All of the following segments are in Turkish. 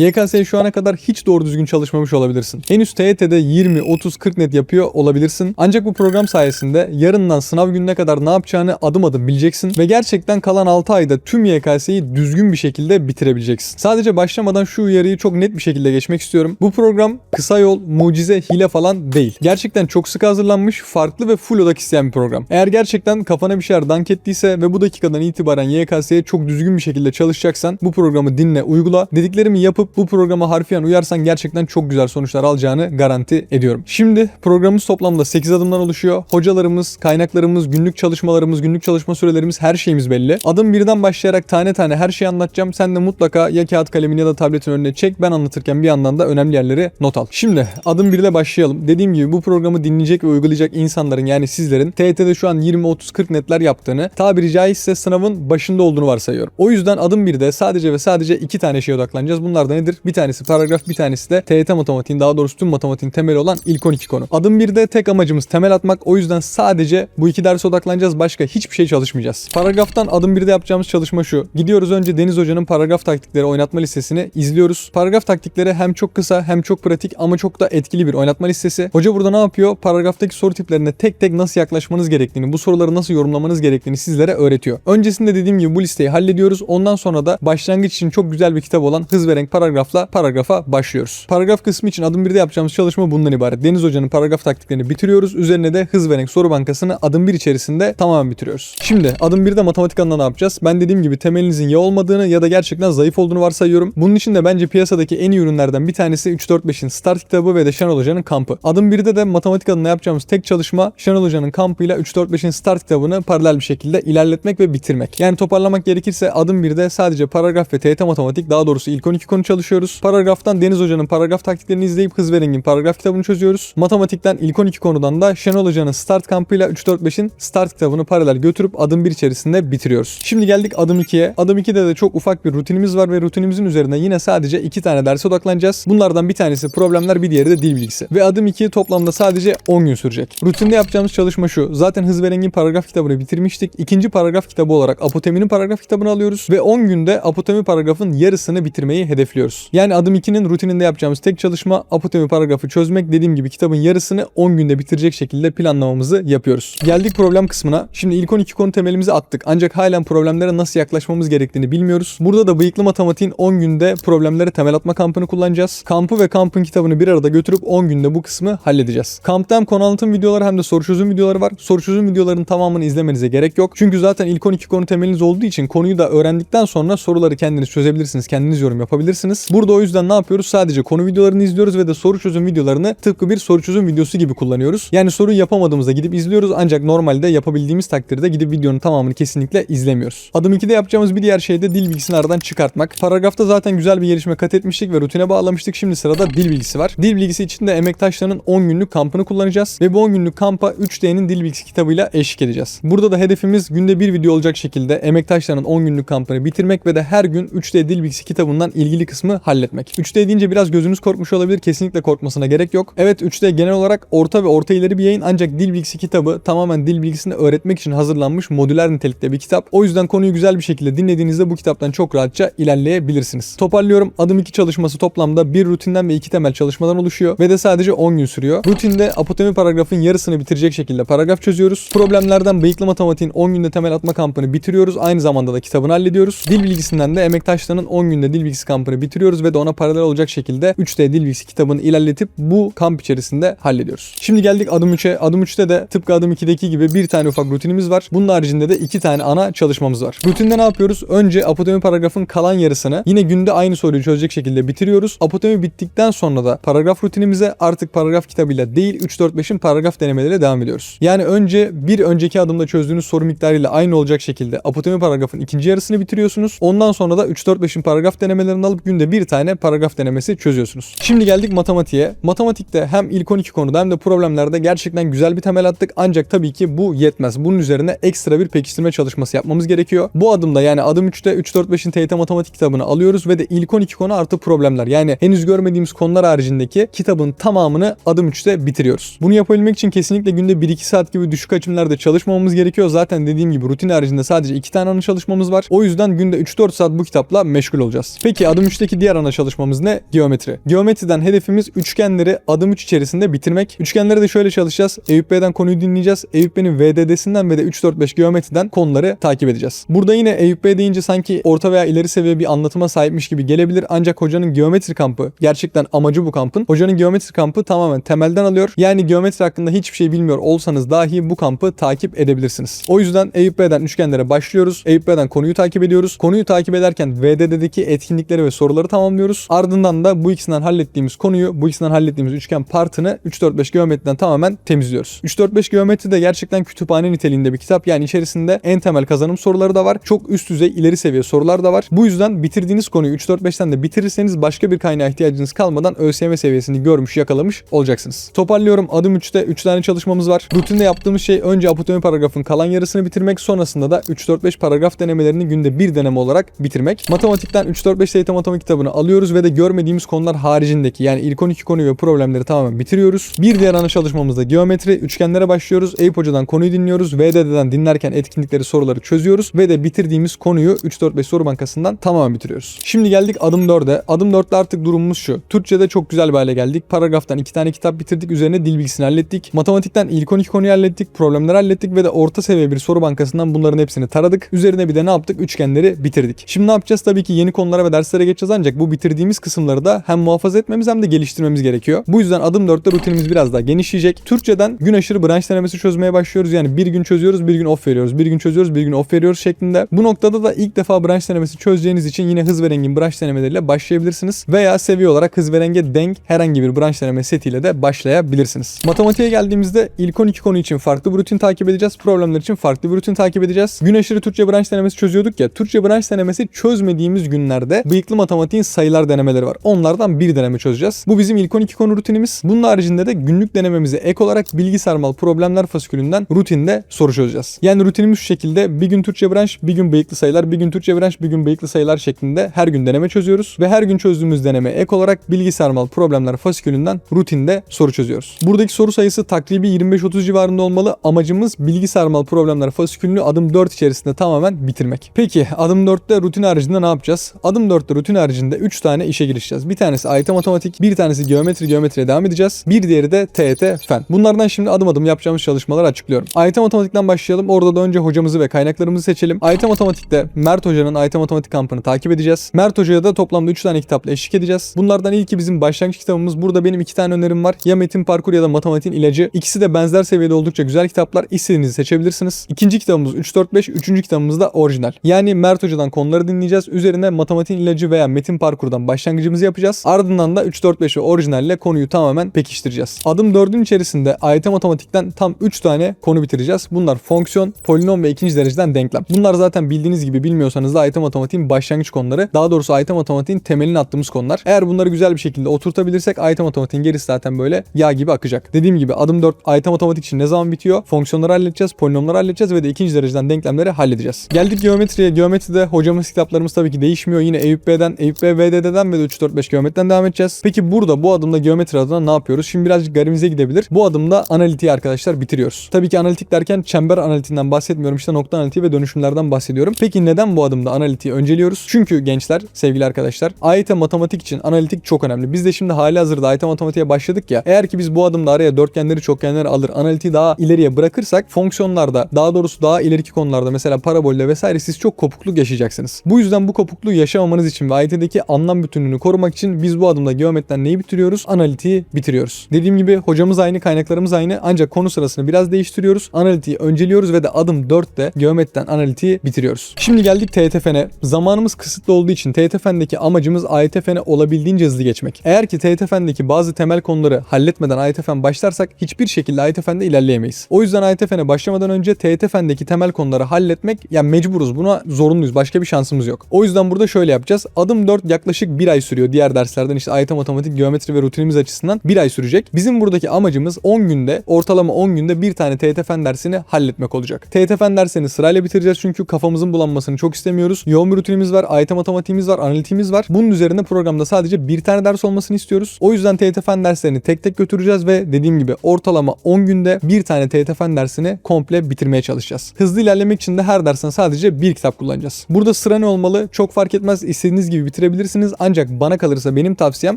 YKS'ye şu ana kadar hiç doğru düzgün çalışmamış olabilirsin. Henüz TYT'de 20, 30, 40 net yapıyor olabilirsin. Ancak bu program sayesinde yarından sınav gününe kadar ne yapacağını adım adım bileceksin ve gerçekten kalan 6 ayda tüm YKS'yi düzgün bir şekilde bitirebileceksin. Sadece başlamadan şu uyarıyı çok net bir şekilde geçmek istiyorum. Bu program kısa yol, mucize, hile falan değil. Gerçekten çok sık hazırlanmış, farklı ve full odak isteyen bir program. Eğer gerçekten kafana bir şeyler dank ettiyse ve bu dakikadan itibaren YKS'ye çok düzgün bir şekilde çalışacaksan bu programı dinle, uygula. Dediklerimi yapıp bu programa harfiyen uyarsan gerçekten çok güzel sonuçlar alacağını garanti ediyorum. Şimdi programımız toplamda 8 adımdan oluşuyor. Hocalarımız, kaynaklarımız, günlük çalışmalarımız, günlük çalışma sürelerimiz her şeyimiz belli. Adım birden başlayarak tane tane her şeyi anlatacağım. Sen de mutlaka ya kağıt kalemin ya da tabletin önüne çek. Ben anlatırken bir yandan da önemli yerleri not al. Şimdi adım 1 ile başlayalım. Dediğim gibi bu programı dinleyecek ve uygulayacak insanların yani sizlerin TYT'de şu an 20, 30, 40 netler yaptığını tabiri caizse sınavın başında olduğunu varsayıyorum. O yüzden adım 1'de sadece ve sadece iki tane şeye odaklanacağız. Bunlar da nedir? Bir tanesi paragraf, bir tanesi de TYT matematiğin daha doğrusu tüm matematiğin temeli olan ilk 12 konu. Adım 1'de tek amacımız temel atmak. O yüzden sadece bu iki derse odaklanacağız. Başka hiçbir şey çalışmayacağız. Paragraftan adım 1'de yapacağımız çalışma şu. Gidiyoruz önce Deniz Hoca'nın paragraf taktikleri oynatma listesini izliyoruz. Paragraf taktikleri hem çok kısa hem çok pratik ama çok da etkili bir oynatma listesi. Hoca burada ne yapıyor? Paragraftaki soru tiplerine tek tek nasıl yaklaşmanız gerektiğini, bu soruları nasıl yorumlamanız gerektiğini sizlere öğretiyor. Öncesinde dediğim gibi bu listeyi hallediyoruz. Ondan sonra da başlangıç için çok güzel bir kitap olan Hız ve Renk paragrafla paragrafa başlıyoruz. Paragraf kısmı için adım 1'de yapacağımız çalışma bundan ibaret. Deniz Hoca'nın paragraf taktiklerini bitiriyoruz. Üzerine de Hız ve Renk soru bankasını adım 1 içerisinde tamamen bitiriyoruz. Şimdi adım 1'de matematik alanında ne yapacağız? Ben dediğim gibi temelinizin ya olmadığını ya da gerçekten zayıf olduğunu varsayıyorum. Bunun için de bence piyasadaki en iyi ürünlerden bir tanesi 3-4-5'in Start kitabı ve de Şenol Hoca'nın kampı. Adım 1'de de matematik alanında yapacağımız tek çalışma Şenol Hoca'nın kampıyla 3-4-5'in Start kitabını paralel bir şekilde ilerletmek ve bitirmek. Yani toparlamak gerekirse adım 1'de sadece paragraf ve TYT matematik daha doğrusu ilk 12 konu çalışıyoruz. Paragraftan Deniz Hoca'nın paragraf taktiklerini izleyip Hız ve Rengin paragraf kitabını çözüyoruz. Matematikten ilk 12 konudan da Şenol Hoca'nın Start kampıyla 3-4-5'in Start kitabını paralel götürüp adım 1 içerisinde bitiriyoruz. Şimdi geldik adım 2'ye. Adım 2'de de çok ufak bir rutinimiz var ve rutinimizin üzerine yine sadece 2 tane derse odaklanacağız. Bunlardan bir tanesi problemler bir diğeri de dil bilgisi. Ve adım 2 toplamda sadece 10 gün sürecek. Rutinde yapacağımız çalışma şu. Zaten Hız ve Rengin paragraf kitabını bitirmiştik. İkinci paragraf kitabı olarak Apoteminin paragraf kitabını alıyoruz ve 10 günde Apotemi paragrafın yarısını bitirmeyi hedefliyoruz. Yani adım 2'nin rutininde yapacağımız tek çalışma Apotemi paragrafı çözmek. Dediğim gibi kitabın yarısını 10 günde bitirecek şekilde planlamamızı yapıyoruz. Geldik problem kısmına. Şimdi ilk 12 konu temelimizi attık. Ancak halen problemlere nasıl yaklaşmamız gerektiğini bilmiyoruz. Burada da bıyıklı matematiğin 10 günde problemlere temel atma kampını kullanacağız. Kampı ve kampın kitabını bir arada götürüp 10 günde bu kısmı halledeceğiz. Kampta hem konu anlatım videoları hem de soru çözüm videoları var. Soru çözüm videolarının tamamını izlemenize gerek yok. Çünkü zaten ilk 12 konu temeliniz olduğu için konuyu da öğrendikten sonra soruları kendiniz çözebilirsiniz. Kendiniz yorum yapabilirsiniz. Burada o yüzden ne yapıyoruz? Sadece konu videolarını izliyoruz ve de soru çözüm videolarını tıpkı bir soru çözüm videosu gibi kullanıyoruz. Yani soruyu yapamadığımızda gidip izliyoruz ancak normalde yapabildiğimiz takdirde gidip videonun tamamını kesinlikle izlemiyoruz. Adım 2'de yapacağımız bir diğer şey de dil bilgisini aradan çıkartmak. Paragrafta zaten güzel bir gelişme kat etmiştik ve rutine bağlamıştık. Şimdi sırada dil bilgisi var. Dil bilgisi için de Emektaşlar'ın 10 günlük kampını kullanacağız ve bu 10 günlük kampa 3D'nin dil bilgisi kitabıyla eşlik edeceğiz. Burada da hedefimiz günde bir video olacak şekilde Emektaşlar'ın 10 günlük kampını bitirmek ve de her gün 3D dil bilgisi kitabından ilgili kısmı halletmek. 3D deyince biraz gözünüz korkmuş olabilir. Kesinlikle korkmasına gerek yok. Evet 3D genel olarak orta ve orta ileri bir yayın ancak dil bilgisi kitabı tamamen dil bilgisini öğretmek için hazırlanmış modüler nitelikte bir kitap. O yüzden konuyu güzel bir şekilde dinlediğinizde bu kitaptan çok rahatça ilerleyebilirsiniz. Toparlıyorum. Adım 2 çalışması toplamda bir rutinden ve iki temel çalışmadan oluşuyor ve de sadece 10 gün sürüyor. Rutinde apotemi paragrafın yarısını bitirecek şekilde paragraf çözüyoruz. Problemlerden bıyıklı matematiğin 10 günde temel atma kampını bitiriyoruz. Aynı zamanda da kitabını hallediyoruz. Dil bilgisinden de Emektaşlar'ın 10 günde dil bilgisi kampını bitiriyoruz ve de ona paralel olacak şekilde 3D dil kitabını ilerletip bu kamp içerisinde hallediyoruz. Şimdi geldik adım 3'e. Adım 3'te de tıpkı adım 2'deki gibi bir tane ufak rutinimiz var. Bunun haricinde de iki tane ana çalışmamız var. Rutinde ne yapıyoruz? Önce apotemi paragrafın kalan yarısını yine günde aynı soruyu çözecek şekilde bitiriyoruz. Apotemi bittikten sonra da paragraf rutinimize artık paragraf kitabıyla değil 3-4-5'in paragraf denemeleriyle devam ediyoruz. Yani önce bir önceki adımda çözdüğünüz soru miktarıyla aynı olacak şekilde apotemi paragrafın ikinci yarısını bitiriyorsunuz. Ondan sonra da 3-4-5'in paragraf denemelerini alıp günde bir tane paragraf denemesi çözüyorsunuz. Şimdi geldik matematiğe. Matematikte hem ilk 12 konuda hem de problemlerde gerçekten güzel bir temel attık. Ancak tabii ki bu yetmez. Bunun üzerine ekstra bir pekiştirme çalışması yapmamız gerekiyor. Bu adımda yani adım 3'te 3-4-5'in TYT matematik kitabını alıyoruz ve de ilk 12 konu artı problemler. Yani henüz görmediğimiz konular haricindeki kitabın tamamını adım 3'te bitiriyoruz. Bunu yapabilmek için kesinlikle günde 1-2 saat gibi düşük hacimlerde çalışmamamız gerekiyor. Zaten dediğim gibi rutin haricinde sadece 2 tane ana çalışmamız var. O yüzden günde 3-4 saat bu kitapla meşgul olacağız. Peki adım 3'teki Sıradaki diğer ana çalışmamız ne? Geometri. Geometriden hedefimiz üçgenleri adım 3 içerisinde bitirmek. Üçgenleri de şöyle çalışacağız. Eyüp Bey'den konuyu dinleyeceğiz. Eyüp Bey'in VDD'sinden ve de 3-4-5 geometriden konuları takip edeceğiz. Burada yine Eyüp Bey deyince sanki orta veya ileri seviye bir anlatıma sahipmiş gibi gelebilir. Ancak hocanın geometri kampı gerçekten amacı bu kampın. Hocanın geometri kampı tamamen temelden alıyor. Yani geometri hakkında hiçbir şey bilmiyor olsanız dahi bu kampı takip edebilirsiniz. O yüzden Eyüp Bey'den üçgenlere başlıyoruz. Eyüp Bey'den konuyu takip ediyoruz. Konuyu takip ederken VDD'deki etkinlikleri ve soruları tamamlıyoruz. Ardından da bu ikisinden hallettiğimiz konuyu, bu ikisinden hallettiğimiz üçgen partını 3-4-5 geometriden tamamen temizliyoruz. 3-4-5 geometri de gerçekten kütüphane niteliğinde bir kitap. Yani içerisinde en temel kazanım soruları da var. Çok üst düzey ileri seviye sorular da var. Bu yüzden bitirdiğiniz konuyu 3-4-5'ten de bitirirseniz başka bir kaynağa ihtiyacınız kalmadan ÖSYM seviyesini görmüş yakalamış olacaksınız. Toparlıyorum adım 3'te 3 tane çalışmamız var. Rutinde yaptığımız şey önce apotomi paragrafın kalan yarısını bitirmek sonrasında da 3-4-5 paragraf denemelerini günde bir deneme olarak bitirmek. Matematikten 3-4-5 TYT matematik kitabını alıyoruz ve de görmediğimiz konular haricindeki yani ilk 12 konuyu ve problemleri tamamen bitiriyoruz. Bir diğer ana çalışmamızda geometri, üçgenlere başlıyoruz. Eyüp Hoca'dan konuyu dinliyoruz. VDD'den dinlerken etkinlikleri, soruları çözüyoruz ve de bitirdiğimiz konuyu 3-4-5 soru bankasından tamamen bitiriyoruz. Şimdi geldik adım 4'e. Adım 4'te artık durumumuz şu. Türkçe'de çok güzel bir hale geldik. Paragraftan 2 tane kitap bitirdik. Üzerine dil bilgisini hallettik. Matematikten ilk 12 konuyu hallettik. Problemleri hallettik ve de orta seviye bir soru bankasından bunların hepsini taradık. Üzerine bir de ne yaptık? Üçgenleri bitirdik. Şimdi ne yapacağız? Tabii ki yeni konulara ve derslere geçeceğiz ancak bu bitirdiğimiz kısımları da hem muhafaza etmemiz hem de geliştirmemiz gerekiyor. Bu yüzden adım 4'te rutinimiz biraz daha genişleyecek. Türkçeden gün aşırı branş denemesi çözmeye başlıyoruz. Yani bir gün çözüyoruz, bir gün off veriyoruz. Bir gün çözüyoruz, bir gün off veriyoruz şeklinde. Bu noktada da ilk defa branş denemesi çözeceğiniz için yine hız ve rengin branş denemeleriyle başlayabilirsiniz. Veya seviye olarak hız ve renge denk herhangi bir branş deneme setiyle de başlayabilirsiniz. Matematiğe geldiğimizde ilk 12 konu için farklı bir rutin takip edeceğiz. Problemler için farklı bir rutin takip edeceğiz. Gün aşırı Türkçe branş denemesi çözüyorduk ya. Türkçe branş denemesi çözmediğimiz günlerde bıyıklı matematiğin sayılar denemeleri var. Onlardan bir deneme çözeceğiz. Bu bizim ilk 12 konu rutinimiz. Bunun haricinde de günlük denememize ek olarak bilgi sarmal problemler fasikülünden rutinde soru çözeceğiz. Yani rutinimiz şu şekilde bir gün Türkçe branş, bir gün bıyıklı sayılar, bir gün Türkçe branş, bir gün bıyıklı sayılar şeklinde her gün deneme çözüyoruz ve her gün çözdüğümüz deneme ek olarak bilgi sarmal problemler fasikülünden rutinde soru çözüyoruz. Buradaki soru sayısı takribi 25-30 civarında olmalı. Amacımız bilgi sarmal problemler fasikülünü adım 4 içerisinde tamamen bitirmek. Peki adım 4'te rutin haricinde ne yapacağız? Adım 4'te rutin haricinde 3 tane işe girişeceğiz. Bir tanesi AYT matematik, bir tanesi geometri, geometriye devam edeceğiz. Bir diğeri de TET fen. Bunlardan şimdi adım adım yapacağımız çalışmaları açıklıyorum. AYT matematikten başlayalım. Orada da önce hocamızı ve kaynaklarımızı seçelim. AYT matematikte Mert Hoca'nın AYT matematik kampını takip edeceğiz. Mert Hoca'ya da toplamda 3 tane kitapla eşlik edeceğiz. Bunlardan ilki bizim başlangıç kitabımız. Burada benim 2 tane önerim var. Ya Metin Parkur ya da Matematiğin İlacı. İkisi de benzer seviyede oldukça güzel kitaplar. İstediğinizi seçebilirsiniz. İkinci kitabımız 3-4-5. Üçüncü kitabımız da orijinal. Yani Mert Hoca'dan konuları dinleyeceğiz. Üzerine Matematiğin İlacı veya Metin Parkur'dan başlangıcımızı yapacağız. Ardından da 3-4-5'i orijinalle konuyu tamamen pekiştireceğiz. Adım 4'ün içerisinde AYT matematikten tam 3 tane konu bitireceğiz. Bunlar fonksiyon, polinom ve ikinci dereceden denklem. Bunlar zaten bildiğiniz gibi bilmiyorsanız da AYT matematiğin başlangıç konuları. Daha doğrusu AYT matematiğin temelini attığımız konular. Eğer bunları güzel bir şekilde oturtabilirsek AYT matematiğin gerisi zaten böyle yağ gibi akacak. Dediğim gibi adım 4 AYT matematik için ne zaman bitiyor? Fonksiyonları halledeceğiz, polinomları halledeceğiz ve de ikinci dereceden denklemleri halledeceğiz. Geldik geometriye. Geometride hocamız kitaplarımız tabii ki değişmiyor. Yine Eyüp Bey'den, Eyüp VDD'den ve de 3-4-5 geometriden devam edeceğiz. Peki burada bu adımda geometri adına ne yapıyoruz? Şimdi birazcık garimize gidebilir. Bu adımda analitiği arkadaşlar bitiriyoruz. Tabii ki analitik derken çember analitiğinden bahsetmiyorum. İşte nokta analitiği ve dönüşümlerden bahsediyorum. Peki neden bu adımda analitiği önceliyoruz? Çünkü gençler, sevgili arkadaşlar, AYT matematik için analitik çok önemli. Biz de şimdi hali hazırda AYT matematiğe başladık ya. Eğer ki biz bu adımda araya dörtgenleri, çokgenleri alır, analitiği daha ileriye bırakırsak fonksiyonlarda, daha doğrusu daha ileriki konularda mesela parabolde vesaire siz çok kopukluk yaşayacaksınız. Bu yüzden bu kopukluğu yaşamamanız için ve AYT'deki anlam bütünlüğünü korumak için biz bu adımda geometriden neyi bitiriyoruz? Analitiği bitiriyoruz. Dediğim gibi hocamız aynı, kaynaklarımız aynı ancak konu sırasını biraz değiştiriyoruz. Analitiği önceliyoruz ve de adım 4'te geometriden analitiği bitiriyoruz. Şimdi geldik TYT Fen'e. Zamanımız kısıtlı olduğu için TYT Fen'deki amacımız AYT Fen'e olabildiğince hızlı geçmek. Eğer ki TYT Fen'deki bazı temel konuları halletmeden AYT Fen başlarsak hiçbir şekilde AYT Fen'de ilerleyemeyiz. O yüzden AYT Fen'e başlamadan önce TYT Fen'deki temel konuları halletmek yani mecburuz. Buna zorunluyuz. Başka bir şansımız yok. O yüzden burada şöyle yapacağız. Adım 4 yaklaşık bir ay sürüyor. Diğer derslerden işte AYT matematik, geometri ve rutinimiz açısından bir ay sürecek. Bizim buradaki amacımız 10 günde, ortalama 10 günde bir tane TYT Fen dersini halletmek olacak. TYT Fen dersini sırayla bitireceğiz çünkü kafamızın bulanmasını çok istemiyoruz. Yoğun bir rutinimiz var, AYT matematiğimiz var, analitiğimiz var. Bunun üzerine programda sadece bir tane ders olmasını istiyoruz. O yüzden TYT Fen derslerini tek tek götüreceğiz ve dediğim gibi ortalama 10 günde bir tane TYT Fen dersini komple bitirmeye çalışacağız. Hızlı ilerlemek için de her dersten sadece bir kitap kullanacağız. Burada sıra ne olmalı? Çok fark etmez. İstediğiniz gibi bitirebilirsiniz. Ancak bana kalırsa benim tavsiyem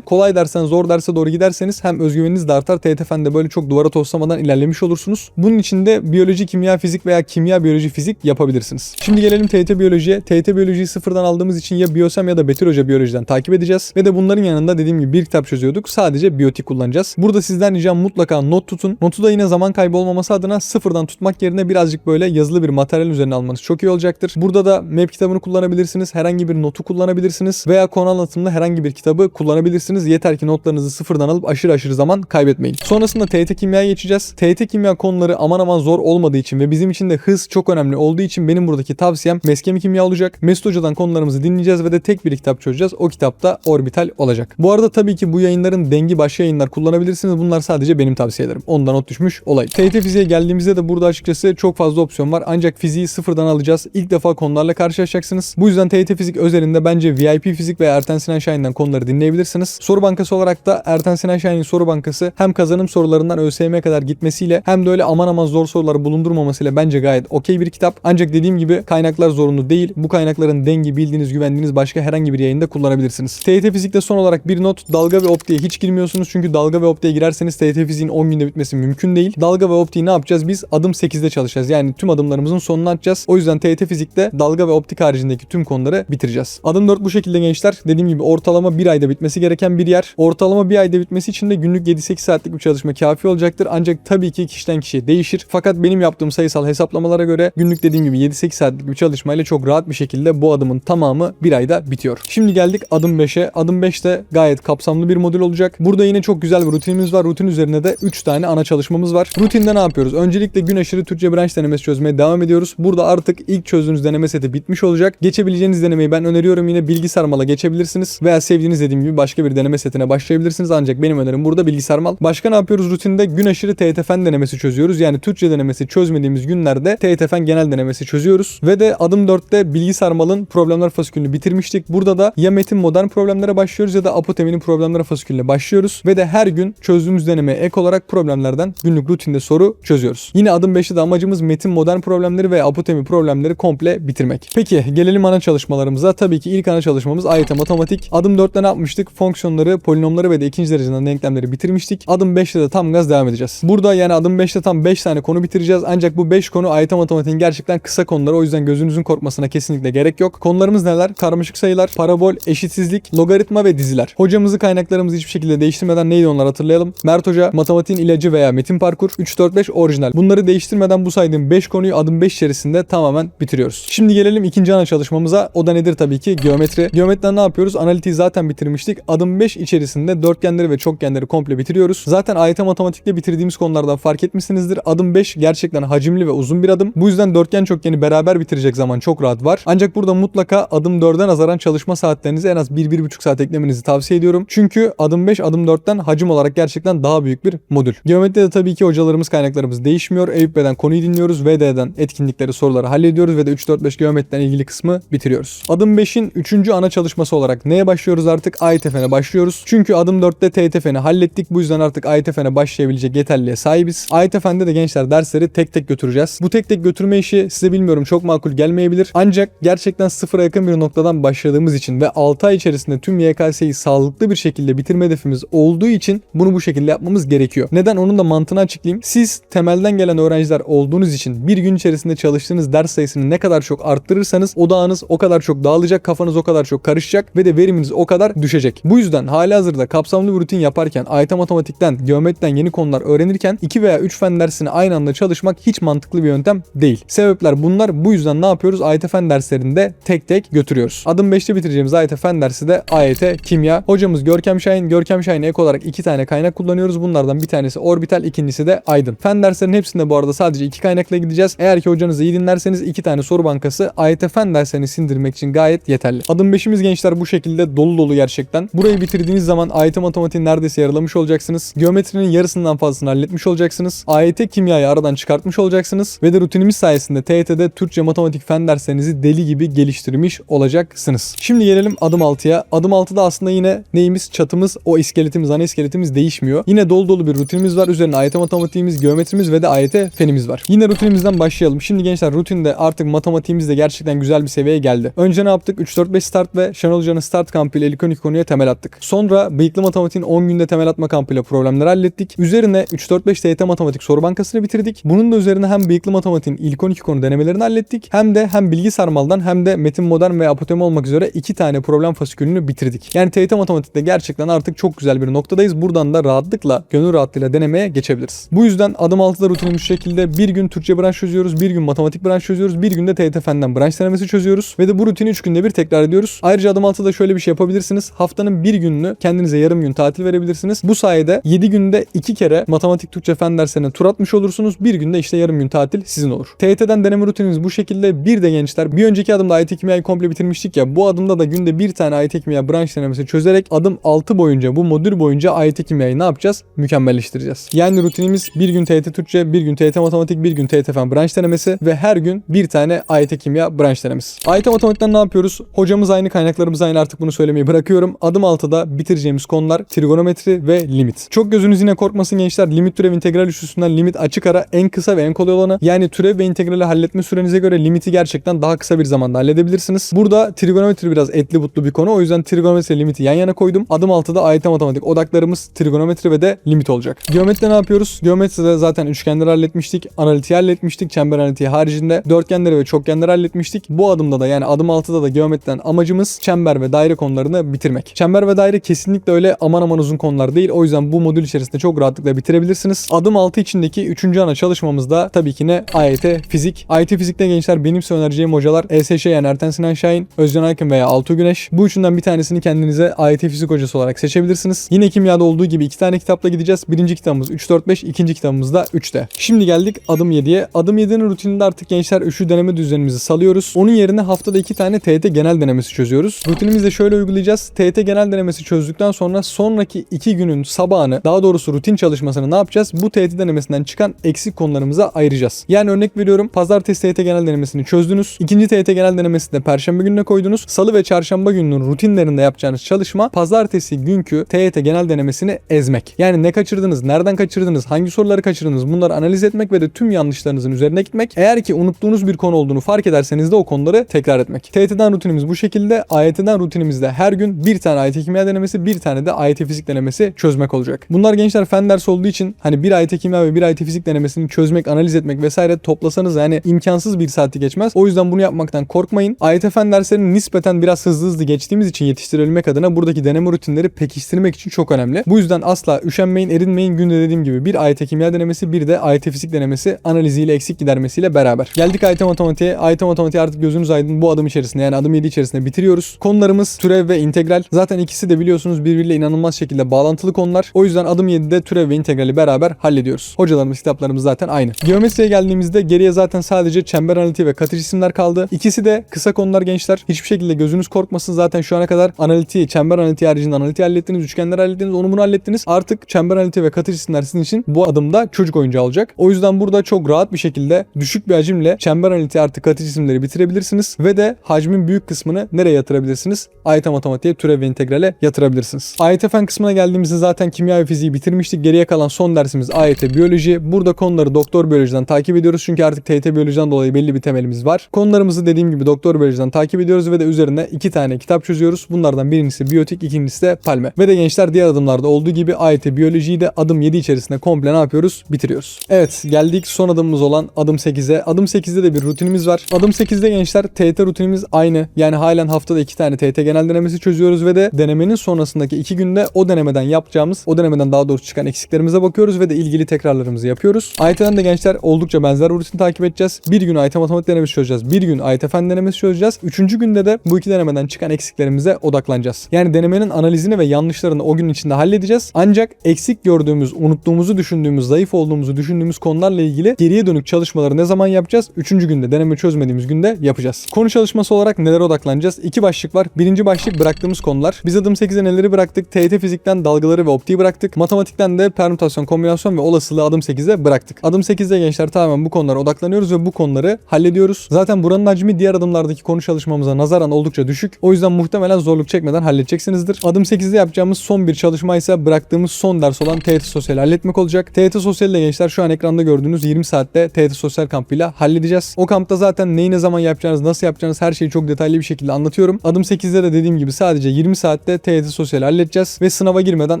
kolay dersen zor derse doğru giderseniz hem özgüveniniz de artar. TET Fen'de böyle çok duvara toslamadan ilerlemiş olursunuz. Bunun için de biyoloji, kimya, fizik veya kimya, biyoloji, fizik yapabilirsiniz. Şimdi gelelim TET biyolojiye. TET biyolojiyi sıfırdan aldığımız için ya Biyosem ya da Betül Hoca biyolojiden takip edeceğiz. Ve de bunların yanında dediğim gibi bir kitap çözüyorduk. Sadece biyotik kullanacağız. Burada sizden ricam mutlaka not tutun. Notu da yine zaman kaybı olmaması adına sıfırdan tutmak yerine birazcık böyle yazılı bir materyal üzerine almanız çok iyi olacaktır. Burada da map kitabını kullanabilirsiniz. Herhangi bir notu kullanabilirsiniz. Veya konu anlatımında herhangi bir kitabı kullanabilirsiniz. Yeter ki notlarınızı sıfırdan alıp aşırı aşırı zaman kaybetmeyin. Sonrasında TYT kimyaya geçeceğiz. TYT kimya konuları aman aman zor olmadığı için ve bizim için de hız çok önemli olduğu için benim buradaki tavsiyem meskemi kimya olacak. Mesut Hoca'dan konularımızı dinleyeceğiz ve de tek bir kitap çözeceğiz. O kitapta orbital olacak. Bu arada tabii ki bu yayınların dengi başka yayınlar kullanabilirsiniz. Bunlar sadece benim tavsiyelerim. Ondan not düşmüş olay. TYT fiziğe geldiğimizde de burada açıkçası çok fazla opsiyon var. Ancak fiziği sıfırdan alacağız. İlk defa konularla karşılaşacaksınız. Bu yüzden TYT fizik özelinde bence VIP fizik veya Erten Sinan Şahin'den konuları dinleyebilirsiniz. Soru bankası olarak da Erten Sinan Şahin'in soru bankası hem kazanım sorularından ÖSYM'ye kadar gitmesiyle hem de öyle aman aman zor soruları bulundurmamasıyla bence gayet okey bir kitap. Ancak dediğim gibi kaynaklar zorunlu değil. Bu kaynakların dengi bildiğiniz güvendiğiniz başka herhangi bir yayında kullanabilirsiniz. TYT fizikte son olarak bir not dalga ve optiğe hiç girmiyorsunuz. Çünkü dalga ve optiğe girerseniz TYT fiziğin 10 günde bitmesi mümkün değil. Dalga ve optiği ne yapacağız? Biz adım 8'de çalışacağız. Yani tüm adımlarımızın sonunu atacağız. O yüzden TYT fizikte dalga ve optik haricindeki tüm konuları bitireceğiz. Adım 4 bu şekilde gençler. Dediğim gibi ortalama bir ayda bitmesi gereken bir yer. Ortalama bir ayda bitmesi için de günlük 7-8 saatlik bir çalışma kafi olacaktır. Ancak tabii ki kişiden kişiye değişir. Fakat benim yaptığım sayısal hesaplamalara göre günlük dediğim gibi 7-8 saatlik bir çalışmayla çok rahat bir şekilde bu adımın tamamı bir ayda bitiyor. Şimdi geldik adım 5'e. Adım 5'te gayet kapsamlı bir modül olacak. Burada yine çok güzel bir rutinimiz var. Rutin üzerine de 3 tane ana çalışmamız var. Rutinde ne yapıyoruz? Öncelikle gün aşırı Türkçe branş denemesi çözmeye devam ediyoruz. Burada artık ilk çözdüğünüz deneme seti bitmiş olacak. Geçebileceğiniz denemeyi ben öneriyorum. Yine bilgi sarmala geçebilirsiniz. Veya sevdiğiniz dediğim gibi başka bir deneme setine başlayabilirsiniz. Ancak benim önerim burada bilgi sarmal. Başka ne yapıyoruz rutinde? Gün aşırı TETFN denemesi çözüyoruz. Yani Türkçe denemesi çözmediğimiz günlerde TETFN genel denemesi çözüyoruz. Ve de adım 4'te bilgi sarmalın problemler fasikülünü bitirmiştik. Burada da ya metin modern problemlere başlıyoruz ya da apoteminin problemler fasikülüne başlıyoruz. Ve de her gün çözdüğümüz denemeye ek olarak problemlerden günlük rutinde soru çözüyoruz. Yine adım 5'te de amacımız metin modern problemleri ve apotemi problemleri komple bitirmek. Peki gelelim ana çalışmalarımıza. Tabii ki ilk ana çalışmamız AYT matematik. Adım 4'te ne yapmıştık? Fonksiyonları, polinomları ve de ikinci dereceden denklemleri bitirmiştik. Adım 5'te de tam gaz devam edeceğiz. Burada yani adım 5'te tam 5 tane konu bitireceğiz. Ancak bu 5 konu AYT matematiğin gerçekten kısa konuları. O yüzden gözünüzün korkmasına kesinlikle gerek yok. Konularımız neler? Karmaşık sayılar, parabol, eşitsizlik, logaritma ve diziler. Hocamızı kaynaklarımızı hiçbir şekilde değiştirmeden neydi onlar hatırlayalım. Mert Hoca matematiğin ilacı veya metin parkur 3 4 5 orijinal. Bunları değiştirmeden bu saydığım 5 konuyu adım 5 içerisinde tamamen bitiriyoruz. Şimdi gelelim ikinci ana çalışmamıza. O da nedir tabii ki? Geometri. Geometriden ne yapıyoruz? Analitiği zaten bitirmiştik. Adım 5 içerisinde dörtgenleri ve çokgenleri komple bitiriyoruz. Zaten AYT matematikte bitirdiğimiz konulardan fark etmişsinizdir. Adım 5 gerçekten hacimli ve uzun bir adım. Bu yüzden dörtgen çokgeni beraber bitirecek zaman çok rahat var. Ancak burada mutlaka adım 4'e nazaran çalışma saatlerinizi en az 1-1,5 saat eklemenizi tavsiye ediyorum. Çünkü adım 5 adım 4'ten hacim olarak gerçekten daha büyük bir modül. Geometride tabii ki hocalarımız kaynaklarımız değişmiyor. Eyüp Bey'den konuyu dinliyoruz. VD'den etkinlikleri soruları hallediyoruz ve de 3-4-5 geometriden ilgili kısmı bitiriyoruz. Adım 5'in 3. ana çalışması olarak neye başlıyoruz artık? AYTFN'e başlıyoruz. Çünkü adım 4'te TYTFN'i hallettik. Bu yüzden artık AYTFN'e başlayabilecek yeterliğe sahibiz. AYTFN'de de gençler dersleri tek tek götüreceğiz. Bu tek tek götürme işi size bilmiyorum çok makul gelmeyebilir. Ancak gerçekten sıfıra yakın bir noktadan başladığımız için ve 6 ay içerisinde tüm YKS'yi sağlıklı bir şekilde bitirme hedefimiz olduğu için bunu bu şekilde yapmamız gerekiyor. Neden? Onun da mantığını açıklayayım. Siz temelden gelen öğrenciler olduğunuz için bir gün içerisinde çalıştığınız ders sayısını ne kadar çok arttırırsanız odağınız o kadar çok dağılacak, kafanız o kadar çok karışacak ve de veriminiz o kadar düşecek. Bu yüzden hali hazırda kapsamlı bir rutin yaparken, AYT matematikten, geometriden yeni konular öğrenirken 2 veya 3 fen dersini aynı anda çalışmak hiç mantıklı bir yöntem değil. Sebepler bunlar. Bu yüzden ne yapıyoruz? AYT fen derslerinde tek tek götürüyoruz. Adım 5'te bitireceğimiz AYT fen dersi de AYT kimya. Hocamız Görkem Şahin. Görkem Şahin'e ek olarak iki tane kaynak kullanıyoruz. Bunlardan bir tanesi orbital, ikincisi de aydın. Fen derslerinin hepsinde bu arada sadece iki kaynakla gideceğiz. Eğer ki hocanızı iyi dinlerseniz iki tane soru bankası AYT fen derslerini sindirmek için gayet yeterli. Adım 5'imiz gençler bu şekilde dolu dolu gerçekten. Burayı bitirdiğiniz zaman AYT matematiği neredeyse yarılamış olacaksınız. Geometrinin yarısından fazlasını halletmiş olacaksınız. AYT kimyayı aradan çıkartmış olacaksınız. Ve de rutinimiz sayesinde TYT'de Türkçe matematik fen derslerinizi deli gibi geliştirmiş olacaksınız. Şimdi gelelim adım 6'ya. Adım 6'da aslında yine neyimiz? Çatımız, o iskeletimiz, ana iskeletimiz değişmiyor. Yine dolu dolu bir rutinimiz var. Üzerine AYT matematiğimiz, geometrimiz ve de AYT fenimiz var. Yine rutinimizden başlayalım. Şimdi gençler rutinde artık matematiğimiz de gerçekten güzel bir seviyeye geldi. Önce ne yaptık? 3 4 5 start ve ve Şenol Hoca'nın start kampı ile ilk 12 konuya temel attık. Sonra bıyıklı matematiğin 10 günde temel atma kampıyla problemleri hallettik. Üzerine 3-4-5 TYT matematik soru bankasını bitirdik. Bunun da üzerine hem bıyıklı matematiğin ilk 12 konu denemelerini hallettik. Hem de hem bilgi sarmaldan hem de metin modern ve apotemi olmak üzere iki tane problem fasikülünü bitirdik. Yani TYT matematikte gerçekten artık çok güzel bir noktadayız. Buradan da rahatlıkla, gönül rahatlığıyla denemeye geçebiliriz. Bu yüzden adım 6'da rutinimiz şu şekilde bir gün Türkçe branş çözüyoruz, bir gün matematik branş çözüyoruz, bir günde TYT fenden branş denemesi çözüyoruz ve de bu rutini 3 günde bir tekrar ediyoruz. Adım 6'da şöyle bir şey yapabilirsiniz. Haftanın bir gününü kendinize yarım gün tatil verebilirsiniz. Bu sayede 7 günde 2 kere matematik, Türkçe fen derslerine tur atmış olursunuz. Bir günde işte yarım gün tatil sizin olur. TYT'den deneme rutinimiz bu şekilde. Bir de gençler bir önceki adımda AYT kimyayı komple bitirmiştik ya. Bu adımda da günde bir tane AYT kimya branş denemesi çözerek adım 6 boyunca bu modül boyunca AYT kimyayı ne yapacağız? Mükemmelleştireceğiz. Yani rutinimiz bir gün TYT Türkçe, bir gün TYT matematik, bir gün TYT fen branş denemesi ve her gün bir tane AYT kimya branş denemesi. AYT matematikten ne yapıyoruz? Hocamız aynı, kaynaklarımız aynı artık bunu söylemeyi bırakıyorum. Adım 6'da bitireceğimiz konular trigonometri ve limit. Çok gözünüz yine korkmasın gençler. Limit türev integral üstünden limit açık ara en kısa ve en kolay olanı. Yani türev ve integrali halletme sürenize göre limiti gerçekten daha kısa bir zamanda halledebilirsiniz. Burada trigonometri biraz etli butlu bir konu. O yüzden trigonometri limiti yan yana koydum. Adım 6'da AYT matematik odaklarımız trigonometri ve de limit olacak. Geometride ne yapıyoruz? Geometride zaten üçgenleri halletmiştik. Analitiği halletmiştik. Çember analitiği haricinde dörtgenleri ve çokgenleri halletmiştik. Bu adımda da yani adım 6'da da geometriden amacımız çember ve daire konularını bitirmek. Çember ve daire kesinlikle öyle aman aman uzun konular değil. O yüzden bu modül içerisinde çok rahatlıkla bitirebilirsiniz. Adım 6 içindeki 3. ana çalışmamızda tabii ki ne? AYT fizik. AYT fizikte gençler benim size önereceğim hocalar ESŞ yani Erten Sinan Şahin, Özcan Aykın veya Altuğ Güneş. Bu üçünden bir tanesini kendinize AYT fizik hocası olarak seçebilirsiniz. Yine kimyada olduğu gibi iki tane kitapla gideceğiz. Birinci kitabımız 3, 4, 5, ikinci kitabımız da 3'te. Şimdi geldik adım 7'ye. Adım 7'nin rutininde artık gençler üçlü deneme düzenimizi salıyoruz. Onun yerine haftada iki tane TYT genel denemesi çözüyoruz. Rutinimizi de şöyle uygulayacağız. TYT genel denemesi çözdükten sonra sonraki iki günün sabahını daha doğrusu rutin çalışmasını ne yapacağız? Bu TYT denemesinden çıkan eksik konularımıza ayıracağız. Yani örnek veriyorum pazartesi TYT genel denemesini çözdünüz. İkinci TYT genel denemesini de perşembe gününe koydunuz. Salı ve çarşamba gününün rutinlerinde yapacağınız çalışma pazartesi günkü TYT genel denemesini ezmek. Yani ne kaçırdınız, nereden kaçırdınız, hangi soruları kaçırdınız bunları analiz etmek ve de tüm yanlışlarınızın üzerine gitmek. Eğer ki unuttuğunuz bir konu olduğunu fark ederseniz de o konuları tekrar etmek. TYT'den rutinimiz bu şekilde. AYT'den rutinimizde her gün bir tane AYT kimya denemesi, bir tane de AYT fizik denemesi çözmek olacak. Bunlar gençler fen dersi olduğu için hani bir AYT kimya ve bir AYT fizik denemesini çözmek, analiz etmek vesaire toplasanız yani imkansız bir saati geçmez. O yüzden bunu yapmaktan korkmayın. AYT fen derslerini nispeten biraz hızlı hızlı geçtiğimiz için yetiştirebilmek adına buradaki deneme rutinleri pekiştirmek için çok önemli. Bu yüzden asla üşenmeyin, erinmeyin. Günde dediğim gibi bir AYT kimya denemesi, bir de AYT fizik denemesi analiziyle eksik gidermesiyle beraber. Geldik AYT matematiğe. AYT matematiğe artık gözünüz aydın bu adım içerisinde yani adım 7 içerisinde bitiriyoruz. Konularımız türev ve integral. Zaten ikisi de biliyorsunuz birbiriyle inanılmaz şekilde bağlantılı konular. O yüzden adım 7'de türev ve integrali beraber hallediyoruz. Hocalarımız kitaplarımız zaten aynı. Geometriye geldiğimizde geriye zaten sadece çember analitiği ve katı cisimler kaldı. İkisi de kısa konular gençler. Hiçbir şekilde gözünüz korkmasın. Zaten şu ana kadar analitiği, çember analitiği haricinde analitiği hallettiniz, üçgenler hallettiniz, onu bunu hallettiniz. Artık çember analitiği ve katı cisimler sizin için bu adımda çocuk oyuncağı olacak. O yüzden burada çok rahat bir şekilde düşük bir hacimle çember analitiği artı katı cisimleri bitirebilirsiniz ve de hacmin büyük kısmını nereye yatırabilirsiniz? AYT matematiğe, türev ve integrale yatırabilirsiniz. AYT fen kısmına geldiğimizde zaten kimya ve fiziği bitirmiştik. Geriye kalan son dersimiz AYT biyoloji. Burada konuları doktor biyolojiden takip ediyoruz. Çünkü artık TYT biyolojiden dolayı belli bir temelimiz var. Konularımızı dediğim gibi doktor biyolojiden takip ediyoruz ve de üzerine iki tane kitap çözüyoruz. Bunlardan birincisi biyotik, ikincisi de palme. Ve de gençler diğer adımlarda olduğu gibi AYT biyolojiyi de adım 7 içerisinde komple ne yapıyoruz? Bitiriyoruz. Evet geldik son adımımız olan adım 8'e. Adım 8'de de bir rutinimiz var. Adım 8'de gençler TYT rutinimiz aynı. Yani halen haftada iki tane TYT genel denemesi çözüyoruz ve de denemenin sonrasındaki iki günde o denemeden yapacağımız, o denemeden daha doğrusu çıkan eksiklerimize bakıyoruz ve de ilgili tekrarlarımızı yapıyoruz. AYT'den de gençler oldukça benzer rutin takip edeceğiz. Bir gün AYT matematik denemesi çözeceğiz. Bir gün AYT fen denemesi çözeceğiz. Üçüncü günde de bu iki denemeden çıkan eksiklerimize odaklanacağız. Yani denemenin analizini ve yanlışlarını o gün içinde halledeceğiz. Ancak eksik gördüğümüz, unuttuğumuzu düşündüğümüz, zayıf olduğumuzu düşündüğümüz konularla ilgili geriye dönük çalışmaları ne zaman yapacağız? Üçüncü günde, deneme çözmediğimiz günde yapacağız. Konu çalışması olarak nelere odaklanacağız? İki başlık var. Birinci başlık bıraktığımız konular. Biz adım 8'e neleri bıraktık? TYT fizikten dalgaları ve optiği bıraktık. Matematikten de permütasyon, kombinasyon ve olasılığı adım 8'e bıraktık. Adım 8'de gençler tamamen bu konulara odaklanıyoruz ve bu konuları hallediyoruz. Zaten buranın hacmi diğer adımlardaki konu çalışmamıza nazaran oldukça düşük. O yüzden muhtemelen zorluk çekmeden halledeceksinizdir. Adım 8'de yapacağımız son bir çalışma ise bıraktığımız son ders olan TYT Sosyal halletmek olacak. TYT Sosyal ile gençler şu an ekranda gördüğünüz 20 saatte TYT Sosyal kampıyla halledeceğiz. O kampta zaten neyi ne zaman yapacağınız, nasıl yapacağınız her şeyi çok detaylı bir şekilde anlatıyorum. Düşünüyorum. Adım 8'de de dediğim gibi sadece 20 saatte TYT sosyal halledeceğiz ve sınava girmeden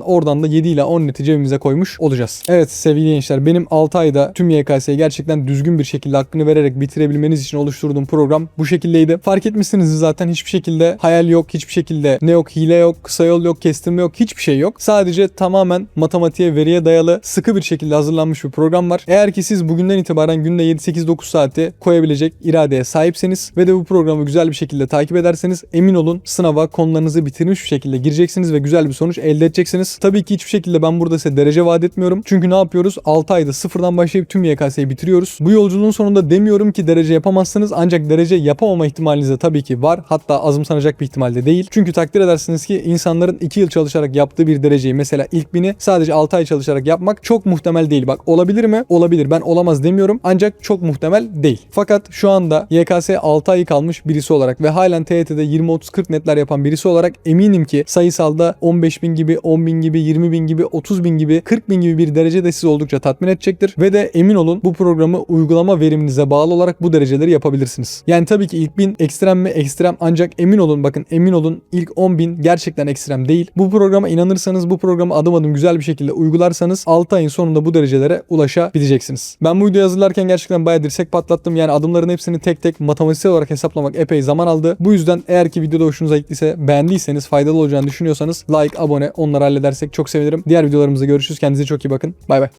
oradan da 7 ile 10 neti cebimize koymuş olacağız. Evet sevgili gençler benim 6 ayda tüm YKS'yi gerçekten düzgün bir şekilde hakkını vererek bitirebilmeniz için oluşturduğum program bu şekildeydi. Fark etmişsiniz zaten hiçbir şekilde hayal yok, hiçbir şekilde ne yok, hile yok, kısa yol yok, kestirme yok, hiçbir şey yok. Sadece tamamen matematiğe, veriye dayalı sıkı bir şekilde hazırlanmış bir program var. Eğer ki siz bugünden itibaren günde 7-8-9 saati koyabilecek iradeye sahipseniz ve de bu programı güzel bir şekilde takip ederseniz emin olun sınava konularınızı bitirmiş bir şekilde gireceksiniz ve güzel bir sonuç elde edeceksiniz. Tabii ki hiçbir şekilde ben burada size derece vaat etmiyorum. Çünkü ne yapıyoruz? 6 ayda sıfırdan başlayıp tüm YKS'yi bitiriyoruz. Bu yolculuğun sonunda demiyorum ki derece yapamazsınız ancak derece yapamama ihtimaliniz de tabii ki var. Hatta azımsanacak bir ihtimalde değil. Çünkü takdir edersiniz ki insanların 2 yıl çalışarak yaptığı bir dereceyi mesela ilk bini sadece 6 ay çalışarak yapmak çok muhtemel değil. Bak olabilir mi? Olabilir. Ben olamaz demiyorum. Ancak çok muhtemel değil. Fakat şu anda YKS 6 ay kalmış birisi olarak ve halen TYT'de 20-30-40 netler yapan birisi olarak eminim ki sayısalda 15 bin gibi, 10 bin gibi, 20 bin gibi, 30 bin gibi, 40 bin gibi bir derece de sizi oldukça tatmin edecektir. Ve de emin olun bu programı uygulama veriminize bağlı olarak bu dereceleri yapabilirsiniz. Yani tabii ki ilk bin ekstrem mi ekstrem ancak emin olun bakın emin olun ilk 10 bin gerçekten ekstrem değil. Bu programa inanırsanız bu programı adım adım güzel bir şekilde uygularsanız 6 ayın sonunda bu derecelere ulaşabileceksiniz. Ben bu videoyu hazırlarken gerçekten bayağı dirsek patlattım. Yani adımların hepsini tek tek matematiksel olarak hesaplamak epey zaman aldı. Bu yüzden eğer ki videoda hoşunuza gittiyse beğendiyseniz faydalı olacağını düşünüyorsanız like, abone onları halledersek çok sevinirim. Diğer videolarımızda görüşürüz. Kendinize çok iyi bakın. Bay bay.